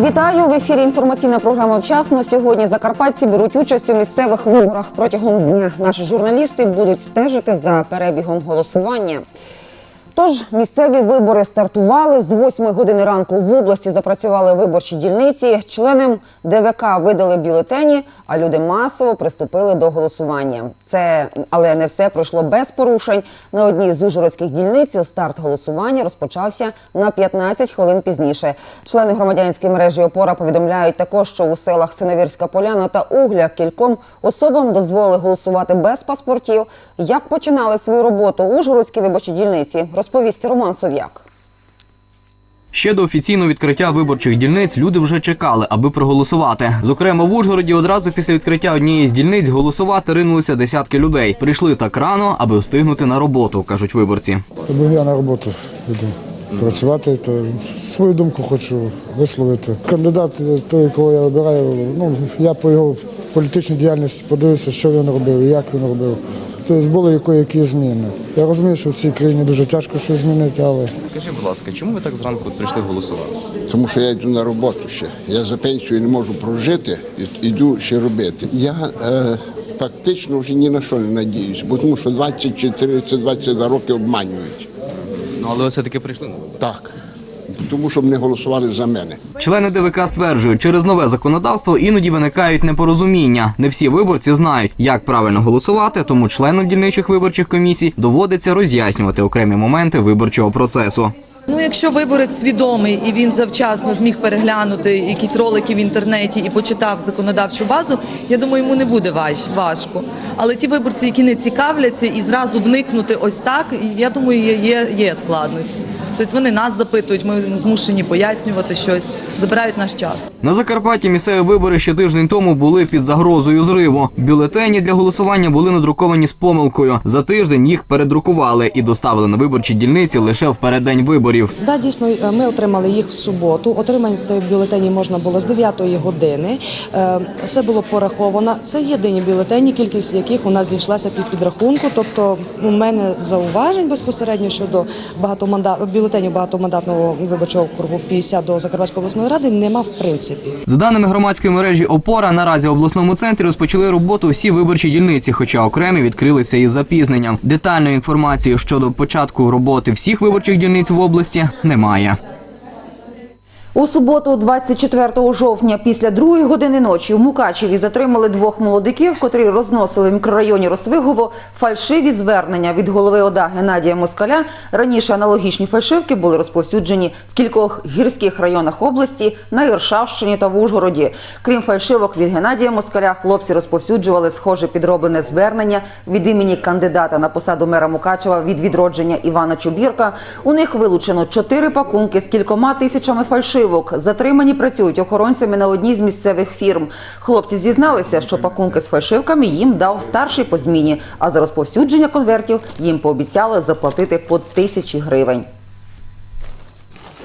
Вітаю в ефірі. Інформаційна програма вчасно. Сьогодні закарпатці беруть участь у місцевих виборах. Протягом дня наші журналісти будуть стежити за перебігом голосування. Тож місцеві вибори стартували з 8 години ранку. В області запрацювали виборчі дільниці. Членам ДВК видали бюлетені, а люди масово приступили до голосування. Це але не все пройшло без порушень. На одній з ужгородських дільниць старт голосування розпочався на 15 хвилин пізніше. Члени громадянської мережі опора повідомляють також, що у селах Синевірська Поляна та Угля кільком особам дозволили голосувати без паспортів. Як починали свою роботу ужгородські виборчі дільниці, розповість Роман Сов'як. Ще до офіційного відкриття виборчих дільниць люди вже чекали, аби проголосувати. Зокрема, в Ужгороді одразу після відкриття однієї з дільниць голосувати ринулися десятки людей. Прийшли так рано, аби встигнути на роботу, кажуть виборці. Бо я на роботу йду працювати, то свою думку хочу висловити. Кандидат, той, кого я вибираю, ну я по його політичній діяльності подивився, що він робив і як він робив. Тобто були які зміни. Я розумію, що в цій країні дуже тяжко щось змінити, але Скажіть, будь ласка, чому ви так зранку прийшли голосувати? Тому що я йду на роботу ще. Я за пенсію не можу прожити, і йду ще робити. Я е, фактично вже ні на що не надіюсь, бо тому що 24 це 22 роки обманюють. Ну але ви все-таки прийшли на вибори. Так. Тому що вони голосували за мене. Члени ДВК стверджують, через нове законодавство іноді виникають непорозуміння. Не всі виборці знають, як правильно голосувати, тому членам дільничих виборчих комісій доводиться роз'яснювати окремі моменти виборчого процесу. Ну, якщо виборець свідомий і він завчасно зміг переглянути якісь ролики в інтернеті і почитав законодавчу базу, я думаю, йому не буде важко. Але ті виборці, які не цікавляться і зразу вникнути ось так, я думаю, є, є, є складності. Тобто вони нас запитують, ми змушені пояснювати щось, забирають наш час. На Закарпатті місцеві вибори ще тиждень тому були під загрозою зриву. Бюлетені для голосування були надруковані з помилкою. За тиждень їх передрукували і доставили на виборчі дільниці лише в переддень виборів. Да, дійсно, е, ми отримали їх в суботу. Отримати бюлетені можна було з 9 години. Е, Все було пораховано. Це єдині бюлетені, кількість яких у нас зійшлася під підрахунку. Тобто, у мене зауважень безпосередньо щодо багатомандат бюлетенів багатомандатного виборчого округу 50 до Закарпатської обласної ради нема в принципі. За даними громадської мережі Опора, наразі в обласному центрі розпочали роботу всі виборчі дільниці, хоча окремі відкрилися із запізненням. Детальної інформації щодо початку роботи всіх виборчих дільниць в області немає. У суботу, 24 жовтня, після другої години ночі у Мукачеві затримали двох молодиків, котрі розносили в мікрорайоні Росвигово фальшиві звернення від голови ОДА Геннадія Москаля. Раніше аналогічні фальшивки були розповсюджені в кількох гірських районах області на Іршавщині та в Ужгороді. Крім фальшивок від Геннадія Москаля, хлопці розповсюджували схоже підроблене звернення від імені кандидата на посаду мера Мукачева від відродження Івана Чубірка. У них вилучено чотири пакунки з кількома тисячами фальшивок. Затримані працюють охоронцями на одній з місцевих фірм. Хлопці зізналися, що пакунки з фальшивками їм дав старший по зміні, а за розповсюдження конвертів їм пообіцяли заплатити по тисячі гривень.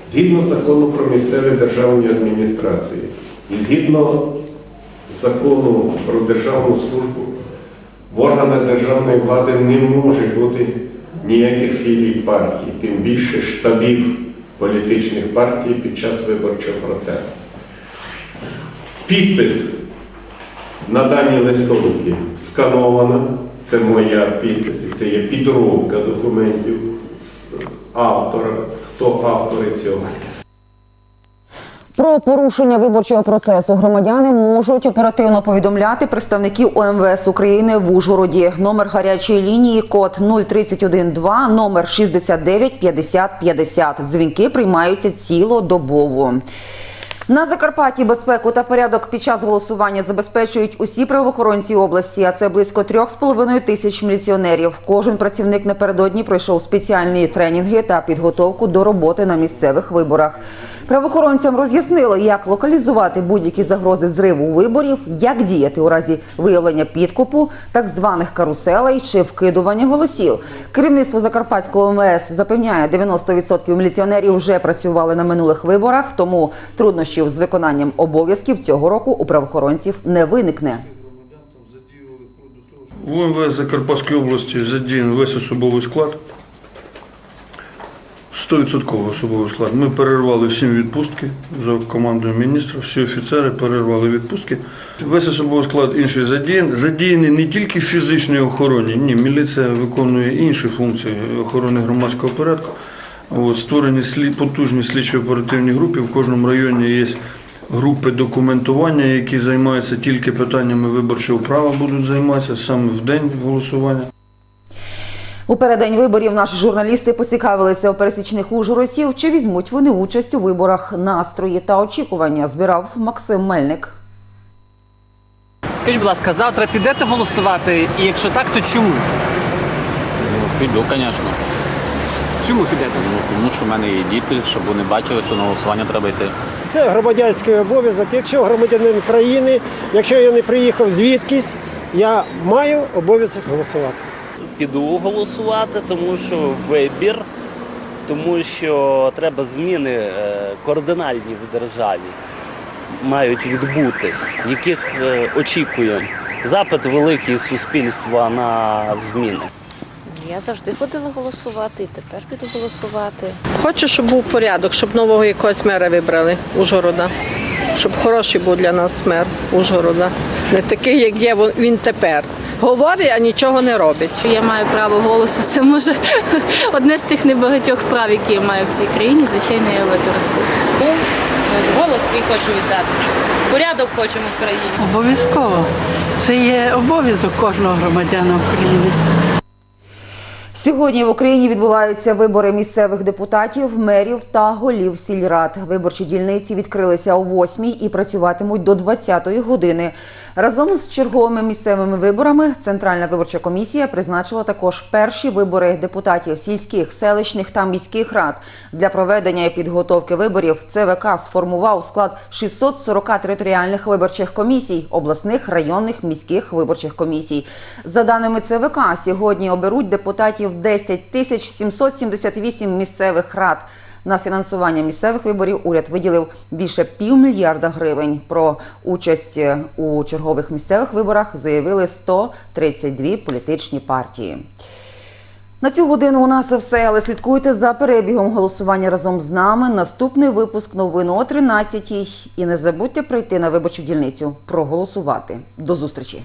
Згідно закону про місцеві державні адміністрації і згідно закону про державну службу, в органах державної влади не може бути ніяких філій партій, тим більше штабів політичних партій під час виборчого процесу. Підпис на даній листовці сканована, це моя підпис, і це є підробка документів з автора, хто автори цього. Про порушення виборчого процесу громадяни можуть оперативно повідомляти представників ОМВС України в Ужгороді. Номер гарячої лінії код 0312, номер 69 50 50. Дзвінки приймаються цілодобово. На Закарпатті безпеку та порядок під час голосування забезпечують усі правоохоронці області, а це близько трьох з половиною тисяч міліціонерів. Кожен працівник напередодні пройшов спеціальні тренінги та підготовку до роботи на місцевих виборах. Правоохоронцям роз'яснили, як локалізувати будь-які загрози зриву виборів, як діяти у разі виявлення підкупу, так званих каруселей чи вкидування голосів. Керівництво Закарпатського МВС запевняє, 90% міліціонерів вже працювали на минулих виборах, тому труднощів з виконанням обов'язків цього року у правоохоронців не виникне. В УМВС Закарпатської області задіян весь особовий склад. 100% особовий склад. Ми перервали всім відпустки за командою міністра, всі офіцери перервали відпустки. Весь особовий склад інший задіяний. Задіяний не тільки в фізичній охороні, ні, міліція виконує інші функції охорони громадського порядку. От, створені потужні слідчо-оперативні групи. В кожному районі є групи документування, які займаються тільки питаннями виборчого права, будуть займатися саме в день голосування. У переддень виборів наші журналісти поцікавилися у пересічних ужгородців, чи візьмуть вони участь у виборах настрої та очікування. Збирав Максим Мельник. Скажіть, будь ласка, завтра підете голосувати? І якщо так, то чому? Ну, піду, звісно. Чому підете? Ну, тому що в мене є діти, щоб вони бачили, що на голосування треба йти. Це громадянський обов'язок. Якщо громадянин країни, якщо я не приїхав звідкись, я маю обов'язок голосувати. Піду голосувати, тому що вибір, тому що треба зміни е, кардинальні в державі мають відбутись, яких е, очікуємо. Запит великий суспільства на зміни. Я завжди ходила голосувати і тепер піду голосувати. Хочу, щоб був порядок, щоб нового якогось мера вибрали Ужгорода. Щоб хороший був для нас мер Ужгорода. Не такий, як є він тепер. Говорить, а нічого не робить. Я маю право голосу. Це може одне з тих небагатьох прав, які я маю в цій країні. Звичайно, я використаю. Голос свій хочу віддати. Порядок хочемо в країні. Обов'язково. Це є обов'язок кожного громадяна України. Сьогодні в Україні відбуваються вибори місцевих депутатів, мерів та голів сільрад. Виборчі дільниці відкрилися о 8 і працюватимуть до 20 години. Разом з черговими місцевими виборами Центральна виборча комісія призначила також перші вибори депутатів сільських, селищних та міських рад. Для проведення і підготовки виборів ЦВК сформував склад 640 територіальних виборчих комісій, обласних, районних, міських виборчих комісій. За даними ЦВК, сьогодні оберуть депутатів 10 тисяч 778 місцевих рад. На фінансування місцевих виборів уряд виділив більше півмільярда гривень. Про участь у чергових місцевих виборах заявили 132 політичні партії. На цю годину у нас все, але слідкуйте за перебігом голосування разом з нами. Наступний випуск новин о 13 І не забудьте прийти на виборчу дільницю, проголосувати. До зустрічі!